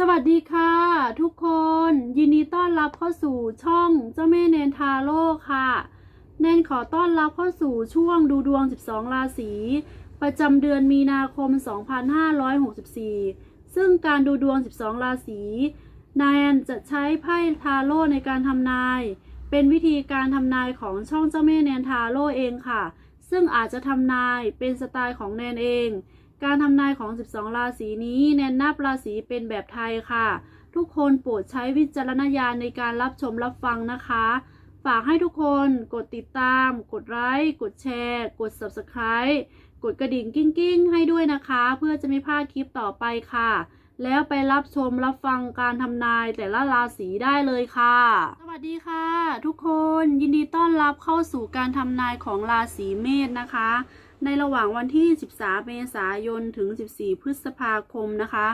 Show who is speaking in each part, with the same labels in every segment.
Speaker 1: สวัสดีค่ะ ทุกคนยินดีต้อนรับเข้าสู่ช่องเจ้าแม่เนนทาโร่ค่ะ แนนขอต้อนรับเข้าสู่ช่วงดูดวง 12 ราศีประจำเดือนมีนาคม 2564 ซึ่งการดูดวง 12 ราศีแนนจะใช้ไพ่ทาโร่ในการทำนาย เป็นวิธีการทำนายของช่องเจ้าแม่แนนทาโร่เองค่ะ ซึ่งอาจจะทำนายเป็นสไตล์ของแนนเอง การทำนายของ 12 ราศีนี้แนนนับราศีเป็นแบบไทยค่ะ ทุกคนโปรดใช้วิจารณญาณในการรับชมรับฟังนะคะ ฝากให้ทุกคนกดติดตาม กดไลค์ กดแชร์ กด Subscribe กดกระดิ่งกิ้งกิ้งๆให้ด้วยนะคะ เพื่อจะไม่พลาดคลิปต่อไปค่ะ แล้วไปรับชมรับฟังการทำนายแต่ละราศีได้เลยค่ะ สวัสดีค่ะ ทุกคนยินดีต้อนรับเข้าสู่การทำนายของราศีเมษนะคะ ในระหว่างวันที่ 13 เมษายน ถึง 14 พฤษภาคมนะคะ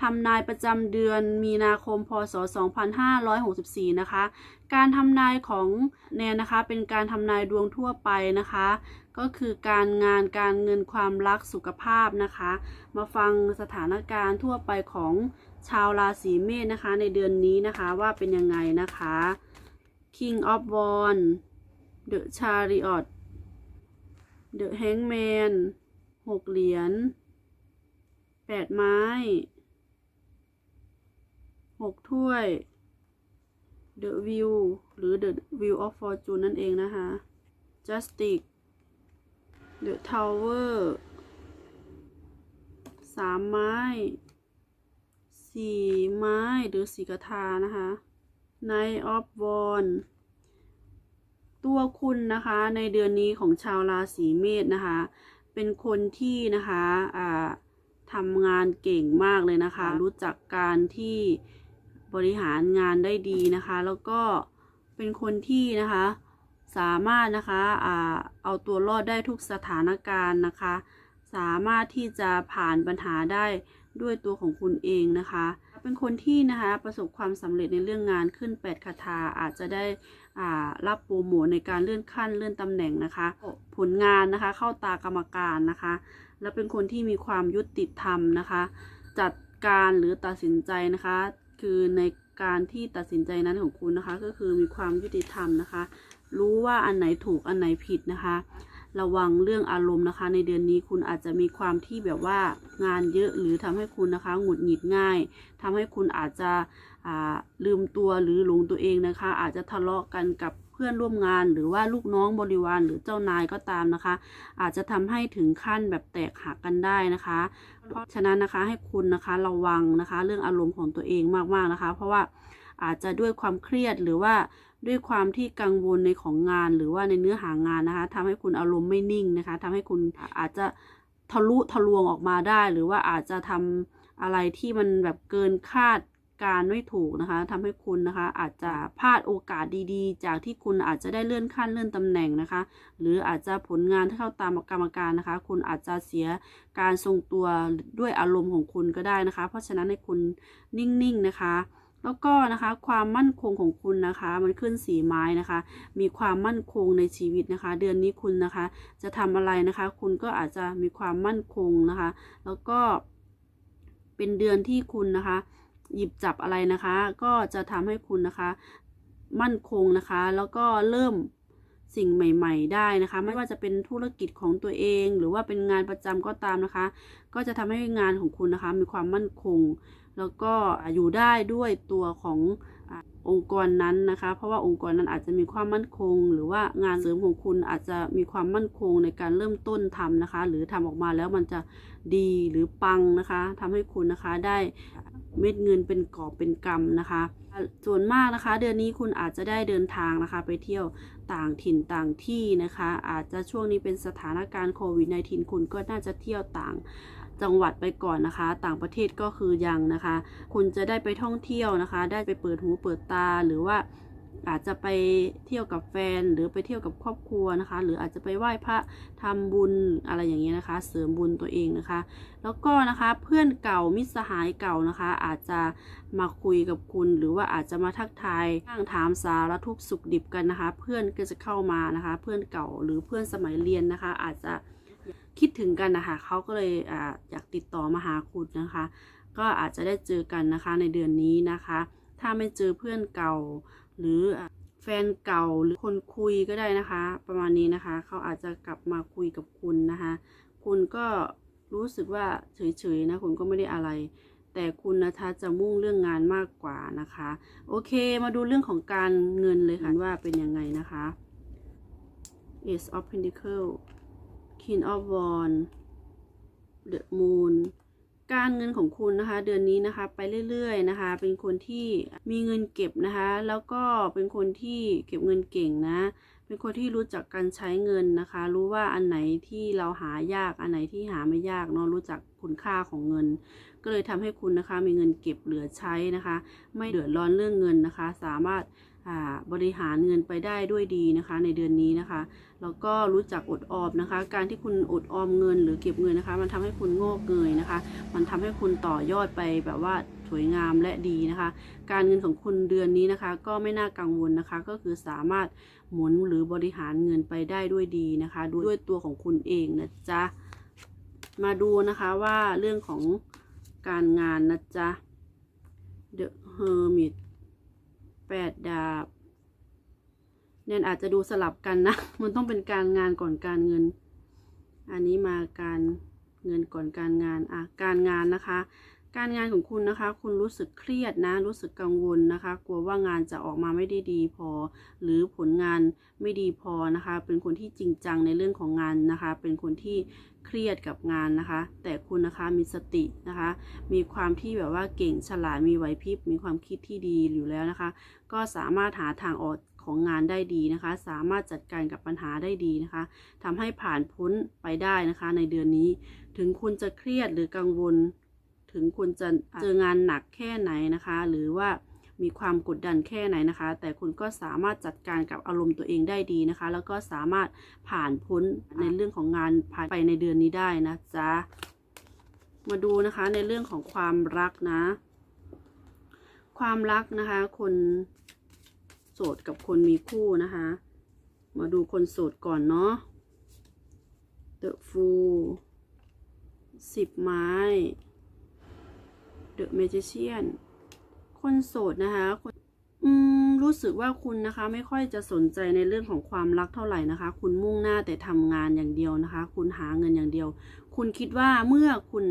Speaker 1: ทำนายประจำเดือนมีนาคม พศ 2564 นะคะ การทำนายของแนนนะคะ เป็นการทำนายดวงทั่วไปนะคะ ก็คือการงานการเงินความรักสุขภาพนะคะ มาฟังสถานการณ์ทั่วไปของชาวราศีเมษนะคะ ในเดือนนี้นะคะว่าเป็นยังไงนะคะ King of Wands The Chariot เดอะแฮงแมนหกเหรียญแปดไม้หกถ้วยเดอะวิวหรือเดอะวิวออฟฟอร์จูนั่นเองนะคะจัสติกเดอะทาวเวอร์สามไม้สี่ไม้หรือสีกระทานะคะไนออฟวอร์ ตัวคุณนะคะในเดือนนี้ของชาวราศีเมษนะคะ เป็นคนที่นะคะอ่าทำงานเก่งมากเลยนะคะ รู้จักการที่บริหารงานได้ดีนะคะ แล้วก็เป็นคนที่นะคะ สามารถนะคะอ่าเอาตัวรอดได้ทุกสถานการณ์นะคะ สามารถที่จะผ่านปัญหาได้ด้วยตัวของคุณเองนะคะ เป็นคนที่นะคะประสบความสำเร็จในเรื่องงานขึ้นแปดคาถาอาจจะได้รับโปรโมทในการเลื่อนขั้นเลื่อนตำแหน่งนะคะ ผลงานนะคะเข้าตากรรมการนะคะ และเป็นคนที่มีความยุติธรรมนะคะ จัดการหรือตัดสินใจนะคะ คือในการที่ตัดสินใจนั้นของคุณนะคะ ก็คือมีความยุติธรรมนะคะ รู้ว่าอันไหนถูกอันไหนผิดนะคะ ระวังเรื่องอารมณ์นะคะ ในเดือนนี้คุณอาจจะมีความที่แบบว่างานเยอะหรือทำให้คุณนะคะหงุดหงิดง่ายทำให้คุณอาจจะลืมตัวหรือหลงตัวเองนะคะ อาจจะทะเลาะกันกับเพื่อนร่วมงานหรือว่าลูกน้องบริวารหรือเจ้านายก็ตามนะคะ อาจจะทำให้ถึงขั้นแบบแตกหักกันได้นะคะ เพราะฉะนั้นนะคะให้คุณนะคะระวังนะคะ เรื่องอารมณ์ของตัวเองมากๆนะคะ เพราะว่าอาจจะด้วยความเครียดหรือว่า ด้วยความที่กังวลในของงานหรือว่าในเนื้อหางานนะคะทำให้คุณอารมณ์ไม่นิ่งนะคะทำให้คุณอาจจะทะลุทะลวงออกมาได้ หรือว่าอาจจะทำอะไรที่มันแบบเกินคาดการไม่ถูกนะคะทำให้คุณนะคะ อาจจะพลาดโอกาสดีๆ จากที่คุณอาจจะได้เลื่อนขั้นเลื่อนตำแหน่งนะคะ หรืออาจจะผลงานที่เข้าตามกรรมการนะคะ คุณอาจจะเสียการทรงตัวด้วยอารมณ์ของคุณก็ได้นะคะ เพราะฉะนั้นให้คุณนิ่งๆนะคะ แล้วก็นะคะความมั่นคงของคุณนะคะ มันขึ้นสีไม้นะคะ มีความมั่นคงในชีวิตนะคะ เดือนนี้คุณนะคะ จะทำอะไรนะคะ คุณก็อาจจะมีความมั่นคงนะคะ แล้วก็เป็นเดือนที่คุณนะคะ หยิบจับอะไรนะคะ ก็จะทำให้คุณนะคะ มั่นคงนะคะ แล้วก็เริ่มสิ่งใหม่ ๆ ได้นะคะ ไม่ว่าจะเป็นธุรกิจของตัวเอง หรือว่าเป็นงานประจำก็ตามนะคะ ก็จะทำให้งานของคุณนะคะ มีความมั่นคง แล้วก็อยู่ได้ด้วยตัวขององค์กรนั้นนะคะ เพราะว่าองค์กรนั้นอาจจะมีความมั่นคง หรือว่างานเสริมของคุณอาจจะมีความมั่นคงในการเริ่มต้นทำนะคะ หรือทำออกมาแล้วมันจะดีหรือปังนะคะทำให้คุณนะคะได้เม็ดเงินเป็นกอบเป็นกำนะคะ ส่วนมากนะคะ เดือนนี้คุณอาจจะได้เดินทางนะคะ ไปเที่ยวต่างถิ่นต่างที่นะคะ อาจจะช่วงนี้เป็นสถานการณ์โควิด -19 คุณก็น่าจะเที่ยวต่าง จังหวัดไปก่อนนะคะ ต่างประเทศก็คือยังนะคะ คุณจะได้ไปท่องเที่ยวนะคะ ได้ไปเปิดหูเปิดตาหรือว่าอาจจะไปเที่ยวกับแฟนหรือไปเที่ยวกับครอบครัวนะคะ หรืออาจจะไปไหว้พระทำบุญอะไรอย่างเงี้ยนะคะ เสริมบุญตัวเองนะคะ แล้วก็นะคะเพื่อนเก่ามิตรสหายเก่านะคะ อาจจะมาคุยกับคุณ หรือว่าอาจจะมาทักทายตั้งถามสารทุกสุขดิบกันนะคะ เพื่อนก็จะเข้ามานะคะ เพื่อนเก่าหรือเพื่อนสมัยเรียนนะคะ อาจจะ คิดถึงกันนะคะเขาก็เลยออยากติดต่อมาหาคุณนะคะ ก็อาจจะได้เจอกันนะคะในเดือนนี้นะคะ ถ้าไม่เจอเพื่อนเก่า หรือแฟนเก่าหรือคนคุยก็ได้นะคะ ประมาณนี้นะคะเขาอาจจะกลับมาคุยกับคุณนะคะ คุณก็รู้สึกว่าเฉยๆนะคุณก็ไม่ได้อะไร แต่คุณนะคะจะมุ่งเรื่องงานมากกว่านะคะ โอเคมาดูเรื่องของการเงินเลยค่ะว่าเป็นยังไงนะคะ Ace of Pentacle King of Wands The Moon การเงินของคุณนะคะ เดือนนี้นะคะไปเรื่อยๆนะคะ เป็นคนที่มีเงินเก็บนะคะ แล้วก็เป็นคนที่เก็บเงินเก่งนะ เป็นคนที่รู้จักการใช้เงินนะคะ รู้ว่าอันไหนที่เราหายากอันไหนที่หาไม่ยากเนาะรู้จักคุณค่าของเงิน ก็เลยทำให้คุณนะคะ มีเงินเก็บเหลือใช้นะคะ ไม่เดือดร้อนเรื่องเงินนะคะ สามารถ บริหารเงินไปได้ด้วยดีนะคะ ในเดือนนี้นะคะ แล้วก็รู้จักอดออมนะคะ การที่คุณอดออมเงินหรือเก็บเงินนะคะ มันทำให้คุณงอกเงยนะคะ มันทำให้คุณต่อยอดไปแบบว่าสวยงามและดีนะคะ การเงินของคุณเดือนนี้นะคะ ก็ไม่น่ากังวลนะคะ ก็คือสามารถหมุนหรือบริหารเงินไปได้ด้วยดีนะคะ ด้วยตัวของคุณเองนะจ๊ะ มาดูนะคะว่าเรื่องของการงานนะจ๊ะ The Hermit แปดดาบเนี่ยอาจจะดูสลับกันนะ มันต้องเป็นการงานก่อนการเงิน อันนี้มาการเงินก่อนการงาน อะ การงานนะคะ การงานของคุณนะคะ คุณรู้สึกเครียดนะ รู้สึกกังวลนะคะ กลัวว่างานจะออกมาไม่ได้ดีพอ หรือผลงานไม่ดีพอนะคะ เป็นคนที่จริงจังในเรื่องของงานนะคะ เป็นคนที่เครียดกับงานนะคะ แต่คุณนะคะมีสตินะคะ มีความที่แบบว่าเก่งฉลาด มีไหวพริบ มีความคิดที่ดีอยู่แล้วนะคะ ก็สามารถหาทางออกของงานได้ดีนะคะ สามารถจัดการกับปัญหาได้ดีนะคะทำให้ผ่านพ้นไปได้นะคะ ในเดือนนี้ ถึงคุณจะเครียดหรือกังวล ถึงคุณจะเจองานหนักแค่ไหนนะคะ หรือว่ามีความกดดันแค่ไหนนะคะ แต่คุณก็สามารถจัดการกับอารมณ์ตัวเองได้ดีนะคะ แล้วก็สามารถผ่านพ้นในเรื่องของงานผ่านไปในเดือนนี้ได้นะจ๊ะมาดูนะคะในเรื่องของความรักนะ ความรักนะคะ คนโสดกับคนมีคู่นะคะ มาดูคนโสดก่อนเนาะ The Fool สิบไม้ The Magician คนโสดนะคะคนอืมรู้สึกว่าคุณนะคะไม่ค่อยจะสนใจในเรื่องของความรักเท่าไหร่นะคะ คุณมุ่งหน้าแต่ทำงานอย่างเดียวนะคะ คุณหาเงินอย่างเดียว คุณคิดว่าเมื่อคุณ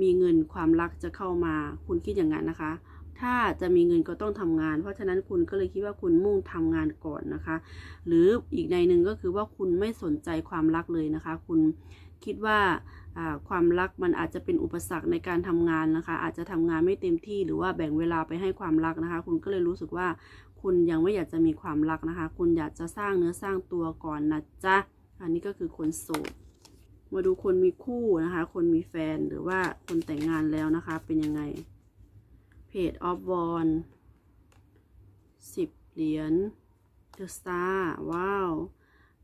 Speaker 1: มีเงินความรักจะเข้ามา คุณคิดอย่างนั้นนะคะ ถ้าจะมีเงินก็ต้องทำงาน เพราะฉะนั้นคุณก็เลยคิดว่าคุณมุ่งทำงานก่อนนะคะ หรืออีกในหนึ่งก็คือว่าคุณไม่สนใจความรักเลยนะคะ คุณคิดว่า ความรักมันอาจจะเป็นอุปสรรคในการทำงานนะคะ อาจจะทำงานไม่เต็มที่หรือว่าแบ่งเวลาไปให้ความรักนะคะ คุณก็เลยรู้สึกว่าคุณยังไม่อยากจะมีความรักนะคะ คุณอยากจะสร้างเนื้อสร้างตัวก่อนนะจ๊ะ อันนี้ก็คือคนโสด มาดูคนมีคู่นะคะ คนมีแฟนหรือว่าคนแต่งงานแล้วนะคะ เป็นยังไง เพจออฟวอนสิบเหรียญเดอะสตาร์ว้าว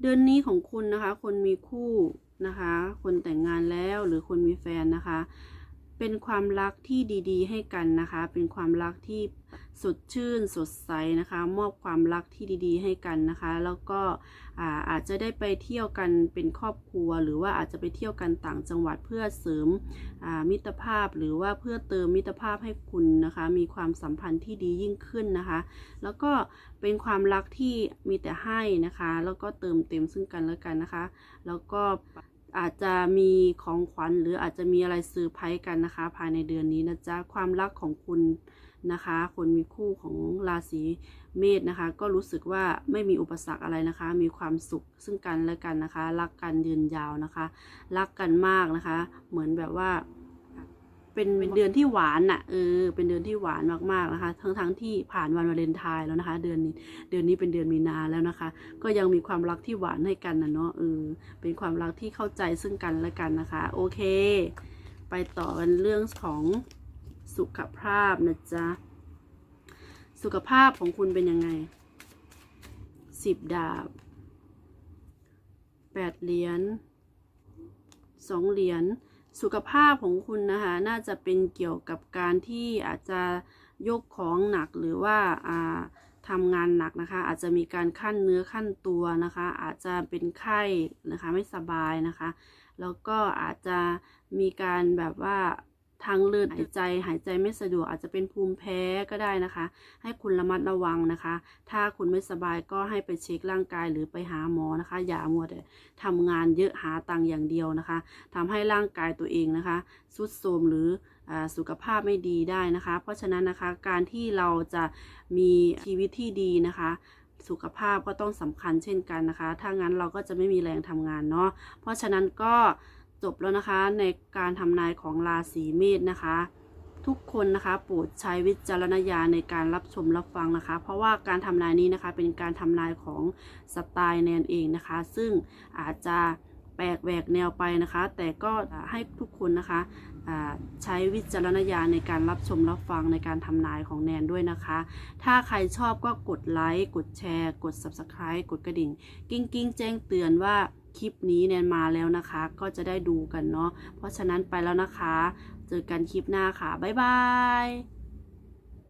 Speaker 1: เดือนนี้ของคุณนะคะ คนมีคู่ นะคะ คนแต่งงานแล้วหรือคนมีแฟนนะคะ เป็นความรักที่ดี ๆ ให้กันนะคะ เป็นความรักที่ สดชื่นสดใสนะคะ มอบความรักที่ดี ๆ ให้กันนะคะ แล้วก็อาอาจจะได้ไปเที่ยวกันเป็นครอบครัว หรือว่าอาจจะไปเที่ยวกันต่างจังหวัดเพื่อเสริมมิตรภาพ หรือว่าเพื่อเติมมิตรภาพให้คุณนะคะ มีความสัมพันธ์ที่ดียิ่งขึ้นนะคะ แล้วก็เป็นความรักที่มีแต่ให้นะคะ แล้วก็เติมเต็มซึ่งกันและกันนะคะ แล้วก็ อาจจะมีของขวัญหรืออาจจะมีอะไรเซอร์ไพรส์กันนะคะ ภายในเดือนนี้นะจ๊ะความรักของคุณนะคะ คนมีคู่ของราศีเมษนะคะ ก็รู้สึกว่าไม่มีอุปสรรคอะไรนะคะ มีความสุขซึ่งกันและกันนะคะ รักกันยืนยาวนะคะ รักกันมากนะคะ เหมือนแบบว่า เป็นเดือนที่หวานน่ะเออเป็นเดือนที่หวานมากๆนะคะ ทั้งทั้งๆที่ผ่านวันวาเลนไทน์แล้วนะคะ เดือนนี้เดือนนี้เป็นเดือนมีนาแล้วนะคะ ก็ยังมีความรักที่หวานให้กันนะเนาะเออเป็นความรักที่เข้าใจซึ่งกันและกันนะคะ โอเค ไปต่อกันเรื่องของสุขภาพนะจ๊ะสุขภาพของคุณเป็นยังไงสิบดาบแปดเหรียญสองเหรียญ สุขภาพของคุณนะคะ น่าจะเป็นเกี่ยวกับการที่อาจจะยกของหนักหรือว่าอ่าทำงานหนักนะคะ อาจจะมีการขั้นเนื้อขั้นตัวนะคะ อาจจะเป็นไข้นะคะไม่สบายนะคะ แล้วก็อาจจะมีการแบบว่า ททางเลือดหายใจหายใจไม่สะดวกอาจจะเป็นภูมิแพ้ก็ได้นะคะ ให้คุณระมัดระวังนะคะ ถ้าคุณไม่สบายก็ให้ไปเช็คร่างกายหรือไปหาหมอนะคะ อย่ามัวแต่ทำงานเยอะหาตังค์อย่างเดียวนะคะทำให้ร่างกายตัวเองนะคะทรุดโทรมหรืออ่าสุขภาพไม่ดีได้นะคะ เพราะฉะนั้นนะคะการที่เราจะมีชีวิตที่ดีนะคะสุขภาพก็ต้องสำคัญเช่นกันนะคะ ถ้างั้นเราก็จะไม่มีแรงทำงานเนาะ เพราะฉะนั้นก็ จบแล้วนะคะในการทำนายของราศีเมษนะคะ ทุกคนนะคะโปรดใช้วิจารณญาณในการรับชมรับฟังนะคะ เพราะว่าการทำนายนี้นะคะเป็นการทำนายของสไตล์แนนเองนะคะ ซึ่งอาจจะแปลกแหวกแนวไปนะคะ แต่ก็ให้ทุกคนนะคะใช้วิจารณญาณในการรับชมรับฟังในการทำนายของแนนด้วยนะคะ ถ้าใครชอบก็กดไลค์ กดแชร์ กด Subscribe กดกระดิ่ง กิ้งกิ้งแจ้งเตือนว่า คลิปนี้แนนมาแล้วนะคะ ก็จะได้ดูกันเนาะเพราะฉะนั้นไปแล้วนะคะ เจอกันคลิปหน้าค่ะ บ๊ายบาย